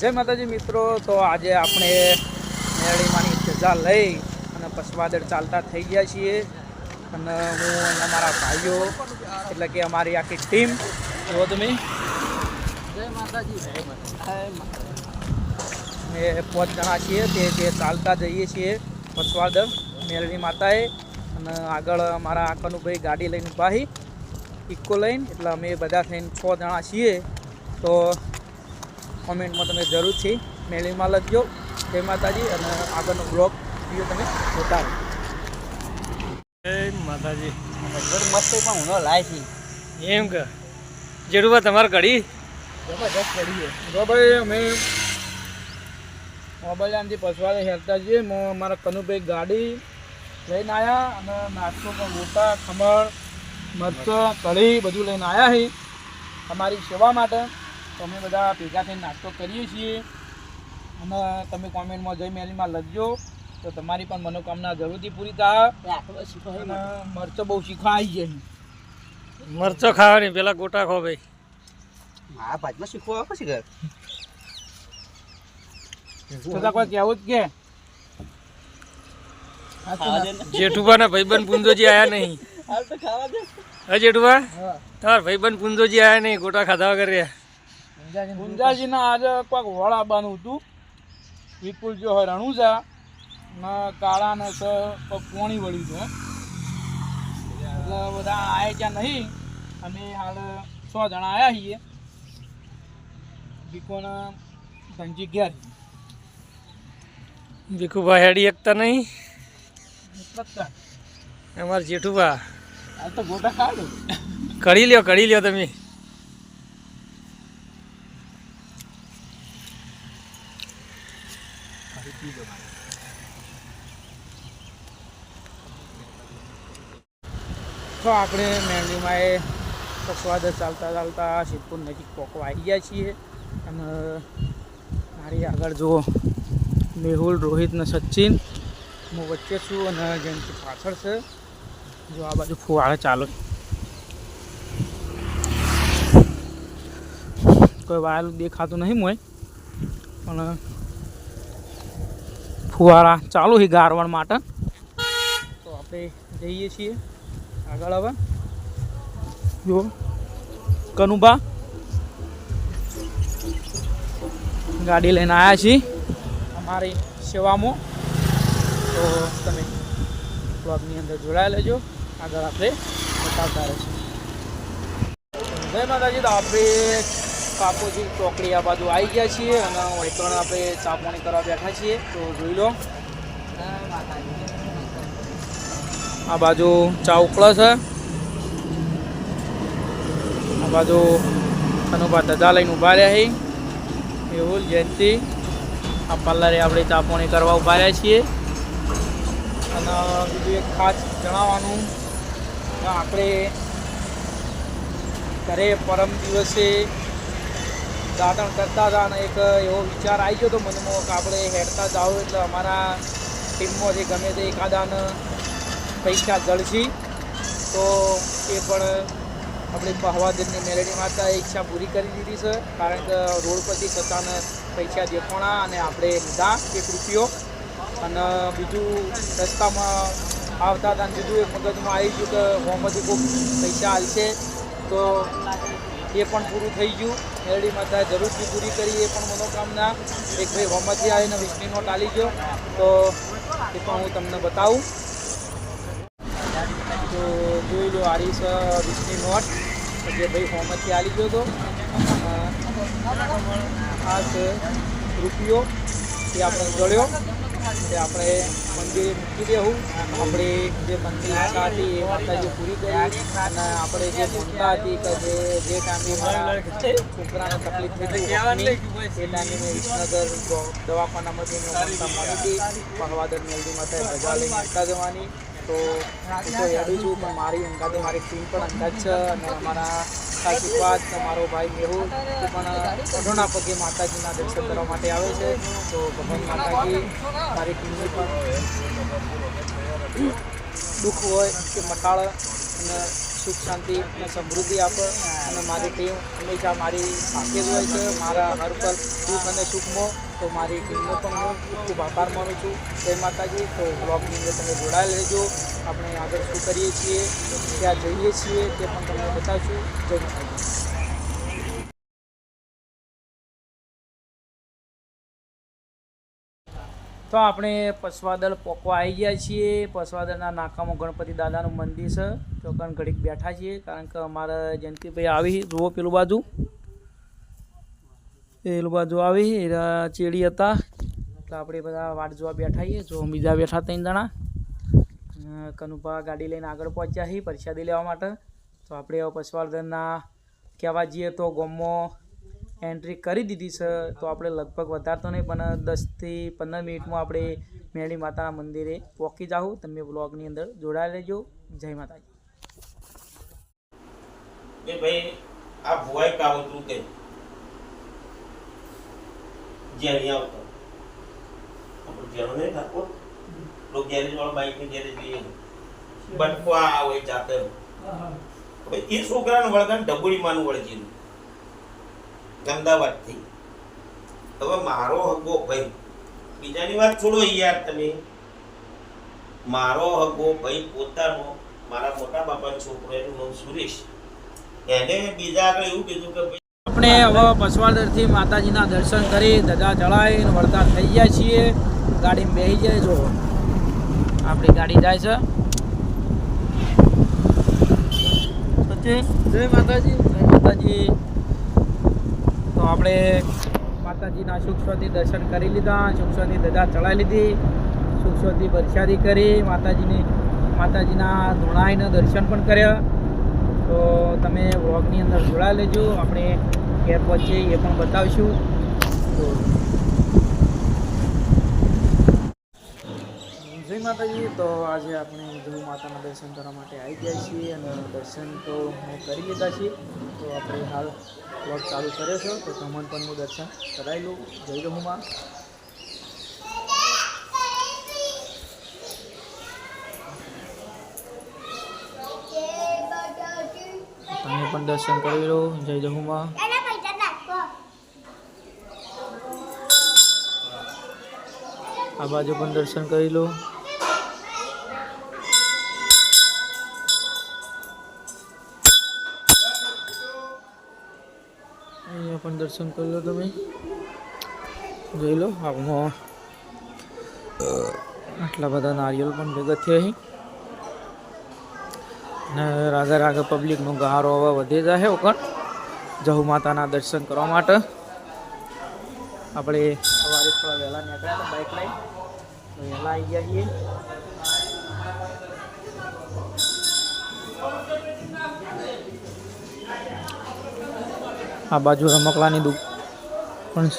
જય માતાજી મિત્રો તો આજે આપણે મેળીમાંની સજા લઈ અને પસવાદળ ચાલતા થઈ ગયા છીએ. અને હું અને અમારા ભાઈઓ એટલે કે અમારી આખી ટીમ જુઓ તમે. જય માતાજી એ પાંચ જણા છીએ તે જે ચાલતા જઈએ છીએ પસવાદળ મેળવી માતાએ. અને આગળ અમારા કનુભાઈ ગાડી લઈને ભાઈ ઇકો લઈને એટલે અમે બધા થઈને છ જણા છીએ. તો કોમેન્ટમાં તમે જરૂરથી મેળવીમાં લખજો. જય માતાજી અને આગળનો બ્લોગ વીડિયો તમે જોતા જય માતાજી. મસ્ત પણ હું લાય છે. એમ કે. જરૂર તમારે ઘડી? જબરદસ્ત કરીએ જો ભાઈ અમે મોબાઈલ પસવાડે હેરતા જઈએ. મારા કનુભાઈ ગાડી લઈને આવ્યા અને નાસ્તો પણ રોટા ખમણ મરચાં કઢી બધું લઈને આવ્યા છે અમારી સેવા માટે તો અમે બધા ભેગા થઈને નાસ્તો કરીએ છીએ. અને તમે કોમેન્ટમાં જય મેલીમાં લખજો. તો તમારી પણ મનોકામના જરૂરથી પૂરી થાય. મરચો બહુ શીખવા આવી જાય મરચો ખાવાની પેલા ગોટા ખો ભાઈ. હા ભાજમાં શીખવા પછી ઘર. છતાં કોઈ કહેવું જ કે. ખાવા ના. ભાઈબંધ પુંજોજી આયા નહીં. હાલ તો હા જેઠુબા તમારા ભાઈબંધ પુંજોજી આયા નહીં ગોટા ખાધા વગર રહ્યા. ગુંજાજીના આજે કોઈક વળ આવવાનું હતું. વિપુલ જો હોય રણુજા ને કાળા ને સ પોણી વળ્યું છે. એટલે બધા આવ્યા ત્યાં નહીં અમે હાલ સો જણા આવ્યા છીએ. બીકોના ધનજી ઘેર ભીખુભાઈ હેડી એકતા નહીં. અમારા જેઠુભા. હાલ તો ગોટા ખાડું કઢી લ્યો કઢી લ્યો તમે. તો આપણે મેન્યુમાં એ પસવાદ ચાલતા ચાલતા સિદ્ધપુર નજીક પોકવા આવી ગયા છીએ. અને મારી આગળ જુઓ મેહુલ રોહિત ને સચિન, હું વચ્ચે છું અને જેમથી પાછળ છે. જો આ બાજુ ફુવારા ચાલુ કોઈ વાયલ દેખાતું નહીં મોય પણ ફુવારા ચાલુ છે ગારવણ માટે. તો આપણે જઈએ છીએ. આગળ આવે. જો કનુભા. ગાડી લઈને આવ્યા છીએ. અમારી સેવામાં. તો તમે બ્લોગની અંદર જોડાઈ લેજો. આગળ આપણે બતાવતા રહીશું. જય માતાજી. તો આપણે કાપોજી ચોકડી આ બાજુ આવી ગયા છીએ અને વૈકણ આપણે ચા કરવા બેઠા છીએ. તો જોઈ લો. આ બાજુ ચા ઉકળે છે. આ બાજુ અનુભા દદા લઈને ઊભા રહ્યા છે. એવું જયંતિ. આ પાર્લરે આપણે ચા પાણી કરવા ઊભા રહ્યા છીએ. અને બીજું એક ખાસ જણાવવાનું આપણે ઘરે પરમ દિવસે દાતણ કરતા હતા અને એક એવો વિચાર આવી ગયો હતો મનમાં કે આપણે હેડતા જાઓ એટલે અમારા ટીમમાંથી ગમે તે એકાદાને પૈસા ગળજી તો એ પણ આપણે પહવાદનની મેલેડી માતા ઈચ્છા પૂરી કરી દીધી છે. કારણ કે રોડ પરથી સતાને પૈસા દેખોણા અને આપણે લીધા એક રૂપિયો. અને બીજું રસ્તામાં આવતા હતા બીજું એક મગજમાં આવી ગયું કે હોમથી ખૂબ પૈસા હાલશે તો એ પણ પૂરું થઈ ગયું. મેરડી માતા જરૂરથી પૂરી કરી. એ પણ મનોકામના. એક ભાઈ હોમથી આવીને વિષ્ણુનો ટાલી ગયો. તો એ પણ હું તમને બતાવું. તો જોઈ લો, આરીસ વીસની નોટ. જે ભાઈ હોમથી આલી ગયો હતો. આ છે રૂપિયો. એ આપણે જોડ્યો તે આપણે મંદિરે મૂકી દેવું. આપણે જે મંદિર ઈચ્છા હતી એ માતાજી પૂરી કરી. અને આપણે જે મમતા હતી કે જે જે ટાઈમે મારા છોકરાને તકલીફ થઈ હતી એ ટાઈમે મેં વિસનગર, દવાખાનામાંથી મળી હતી. ભગવાદર મેલડી માતા રજા લઈને જવાની. તો હું છું, પણ મારી અંગાતે મારી ટીમ પણ અંદાજ છે અને અમારા આશીર્વાદ તમારો ભાઈ મેહુલ પણ અઢોના માતાજીના દર્શન કરવા માટે આવે છે. તો ભગવાન માતાજી, મારી ટીમની દુઃખ હોય કે મટાળ અને સુખ, શાંતિ અને સમૃદ્ધિ આપે અને મારી ટીમ હંમેશા મારી સાથે જ હોય છે. મારા હર પર દુઃખ અને સુખમાં તો મારી ટીમનો પણ હું ખૂબ આભાર માનું છું. જય માતાજી, તો બ્લોગની અંદર તમે જોડાયેલ રહેજો. આપણે આગળ શું કરીએ છીએ, ક્યાં જઈએ છીએ તે પણ તમને બતાવશું. જય માતાજી. તો આપણે પસવાદળ પોકવા આવી ગયા છીએ. પસવાદળના નાકામાં ગણપતિ દાદાનું મંદિર છે. તો ઘડીક બેઠા છીએ, કારણ કે અમારા જયંતિભાઈ આવી. જુઓ પેલું બાજુ. પેલું જો આવી એરા ચેડી હતા. એટલે આપણે બધા વાટ જોવા બેઠા છીએ. જો બીજા બેઠા ત્રણ જણા. કનુપા ગાડી લઈને આગળ પહોંચ્યા છીએ પ્રસાદી લેવા માટે. તો આપણે પશુવર્ધનના કહેવા જઈએ તો ગોમમાં એન્ટ્રી કરી દીધી છે. તો આપણે લગભગ વધારતો નહીં, પણ દસથી પંદર મિનિટમાં આપણે મેળી માતાના મંદિરે પહોંચી જાઉં તમે બ્લોગની અંદર જોડાઈ લેજો જય માતાજી. ભાઈ, આ ભુવાઈ કાવતરું કે? જે અહીંયા આવતો. આપણું ઘેરો નહીં થાકો લોકો ગેરેજ વાળો બાઈકની ગેરેજ લઈએ બટકો આ હોય જાતે એ છોકરાનું વળગાન ડબુડી માનું વળગેલું. અમદાવાદથી હવે મારો હગો ભાઈ બીજાની વાત છોડો યાર તમે. મારો હગો ભાઈ પોતાનો મારા મોટા બાપાનો છોકરો એનું નામ સુરેશ. એને બીજા આગળ એવું કીધું કે આપણે હવે પસવાદરથી માતાજીના દર્શન કરી ધજા ચડાવીને વળતા થઈ ગયા છીએ. ગાડીમાં બેસી જાય જો આપણી ગાડી જાય છે. જય માતાજી. જય માતાજી. તો આપણે માતાજીના સુખ દર્શન કરી લીધા શાંતિ ધજા ચડાવી લીધી સુખ પરસાદી કરી માતાજીની માતાજીના ધોળાઈને દર્શન પણ કર્યા. તો તમે વ્લોગની અંદર જોડાઈ લેજો. આપણે ઘેર છે એ પણ બતાવીશું. તો જય માતાજી તો આજે આપણે ધ્રુવ માતાના દર્શન કરવા માટે આવી ગયા છીએ અને દર્શન તો મેં કરી લીધા છીએ તો આપણે હાલ વ્લોગ ચાલુ કર્યો છે તો તમને પણ હું દર્શન કરાવી લઉં. જય રહુમાં તમે પણ દર્શન કરી લો. જય જહુમાં આ બાજુ પણ દર્શન કરી લો. અહીંયા પણ દર્શન કરી લો તમે. જોઈ લો, આમાં આટલા બધા નારિયેલ પણ ભેગા થયા અહીં ને રાગા રાગા પબ્લિકનો ગારો હવે વધે જાય ઓકણ. જહુ માતાના દર્શન કરવા માટે. આપણે સવારે થોડા વહેલા નીકળ્યા હતા બાઇક લઈ તો વહેલા આવી ગયા છીએ. આ બાજુ રમકડાની દુક પણ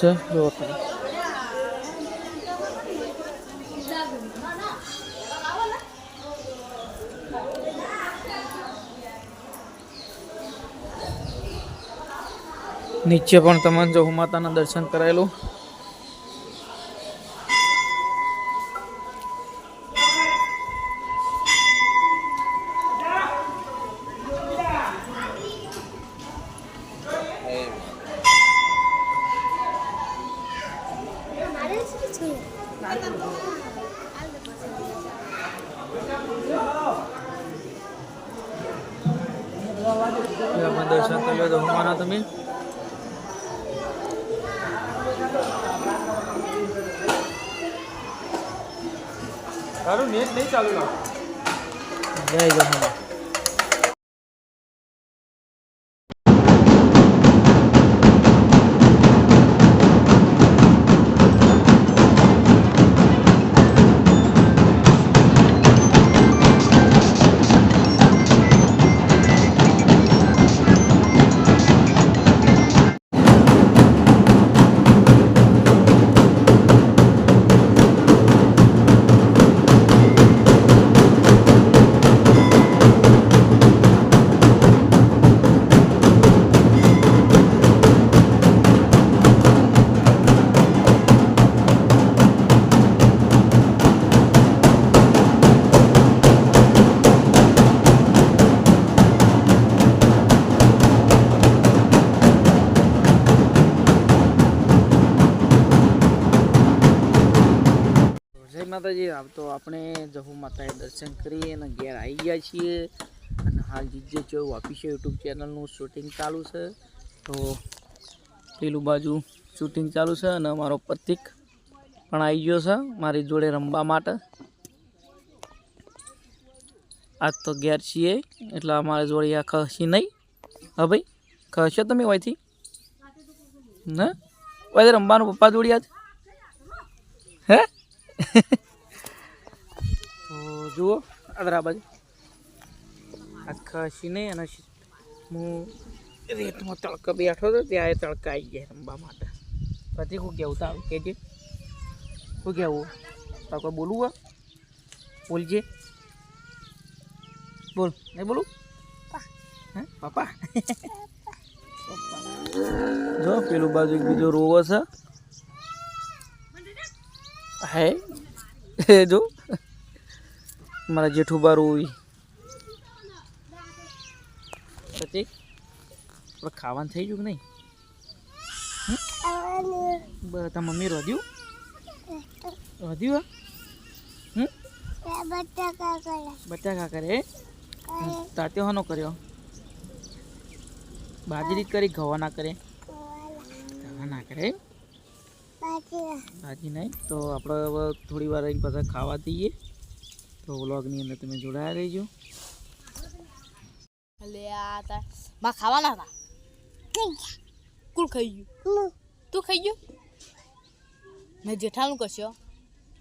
નીચે પણ તમને જો માતાના દર્શન કરાયેલું. તારું નેટ નહીં ચાલુ જય જહુમા માતાજી આવ તો આપણે જહુ માતાએ દર્શન કરી અને ઘેર આવી ગયા છીએ. અને હાલ જીજે જો ઓફિશિયલ યુટ્યુબ ચેનલનું શૂટિંગ ચાલુ છે. તો પેલું બાજુ શૂટિંગ ચાલુ છે અને મારો પ્રતિક પણ આવી ગયો છે મારી જોડે રમવા માટે. આજ તો ઘેર છીએ, એટલે અમારે જોડે આ ખસી નહીં. હા ભાઈ ખસો તમે હોયથી ના હોય રમવાનું પપ્પા જોડી આજ. હે? તો જુઓ અદરા બાજુ. આખા નહીં, અને હું રેતમાં તડકા બેઠો હતો ત્યારે તડકા આવી ગયા રમવા માટે. પછી હું કહેવું તારું? કહેજે. શું કહેવું? તાર કોઈ બોલવું બોલજે. બોલ. નહીં બોલું? હે? પપ્પા. જો, પેલું બાજુ એક બીજો રોવો છે. હે? એ જો. મારા જેઠું બારું પછી? આપણે ખાવાનું થઈ ગયું કે નહીં? તાર મમ્મી રોધ્યું રોધ્યું હમ? બટાકા કરે તાત્યો હાનો કર્યો. બાજરી કરી ઘવા ના કરે. ઘવા ના કરે. ભાજી નહીં. તો આપણે હવે થોડી વાર રહીને પાછા ખાવા દઈએ. તો વ્લોગની અંદર તમે જોડાયા રહીજો. લે આ તા માં ખાવાના હતા? કુલ ખાઈ ગયું? તું ખાઈ ગયો? મેં જેઠાનું કશ્યો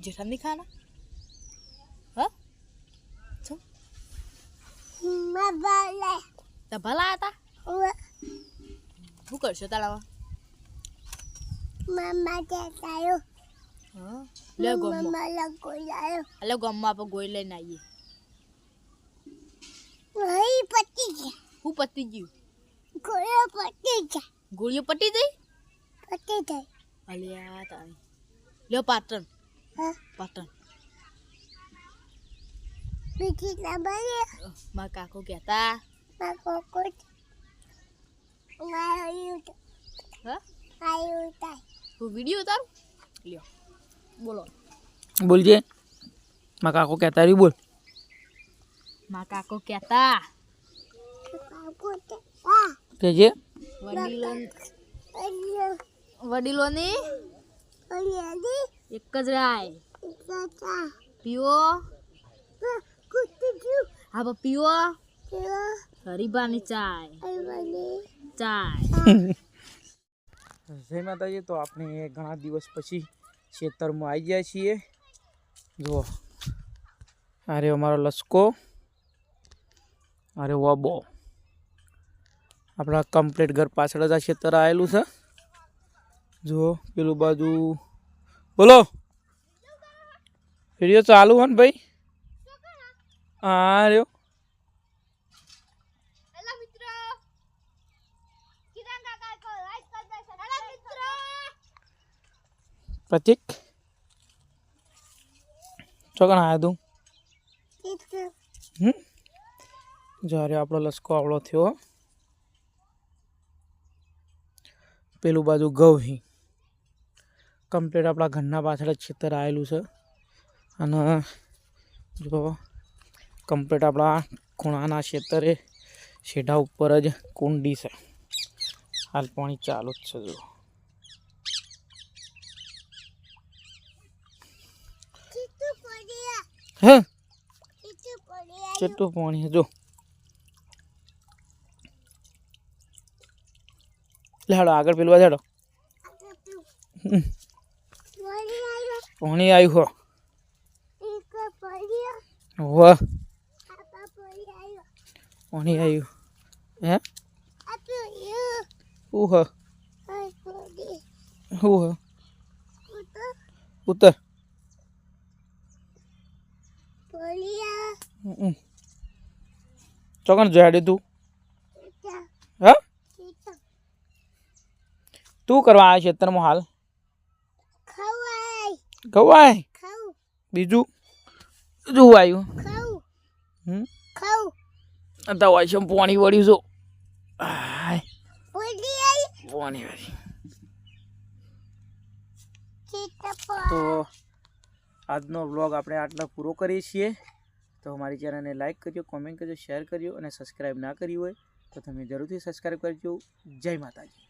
જેઠાન નહીં ખાના હા? ભલા હતા? શું કરશો તારામાં? હા લે ગમમાં અલે ગમમાં આપણે ગોઈ લઈને આવીએ હું પતી ગયું ગોળીઓ પટી ગઈ અલ્યા તારી લ્યો પાટણ પાટણ મારા કાકો કહેતા હા હું વીડિયો ઉતારું? લ્યો બોલો. બોલજે મા કાકો કહેતા રહ્યું બોલ. મા કાકો કહેતા. કેજે વડીલો વડીલોની એક જ રાય. પીઓ. હા પીઓ. હરીબાની ચાય. ચાય. જય માતાજી, તો આપણે ઘણા દિવસ પછી ખેતરમાં આવી ગયા છીએ. જુઓ અરે અમારો લસકો અરે વાબો. આપણા કમ્પ્લીટ ઘર પાછળ જ આ ખેતર આવેલું છે. જુઓ પેલું બાજુ, બોલો. વીડિયો ચાલુ હોય ને ભાઈ? હા રહ્યો. પ્રતિક? ચોકણ આવ્યા તું? હમ? જ્યારે આપણો લસકો આવડો થયો. પેલું બાજુ ગૌહી કમ્પ્લીટ આપણા ઘરના પાછળ જ ખેતર આવેલું છે. અને જો કમ્પ્લીટ આપણા ખૂણાના ખેતરે શેઢા ઉપર જ કુંડી છે. હાલ પાણી ચાલુ જ છે જો હા કેટલું પાણી છે જો લે હાડો આગળ પેલું બાજુ હાડો હમ. પાણી આવ્યું હો વાહ પાણી આવ્યું હે ઉહ ઉહ ઉત્તર ચોકણ જોડે તું? હા? તું કરવા આવ્યો ખેતરમાં હાલ? ગવાય બીજું? બીજું આવ્યું હમ? દવા છે પાણી વળ્યું છો. પાણી વળી. તો આજનો વ્લોગ આપણે આટલા પૂરો કરીએ છીએ. તો અમારી ચેનલને લાઇક કરજો, કોમેન્ટ કરજો, શેર કરજો અને સબસ્ક્રાઈબ ના કરી હોય તો તમે જરૂરથી સબસ્ક્રાઈબ કરજો. જય માતાજી.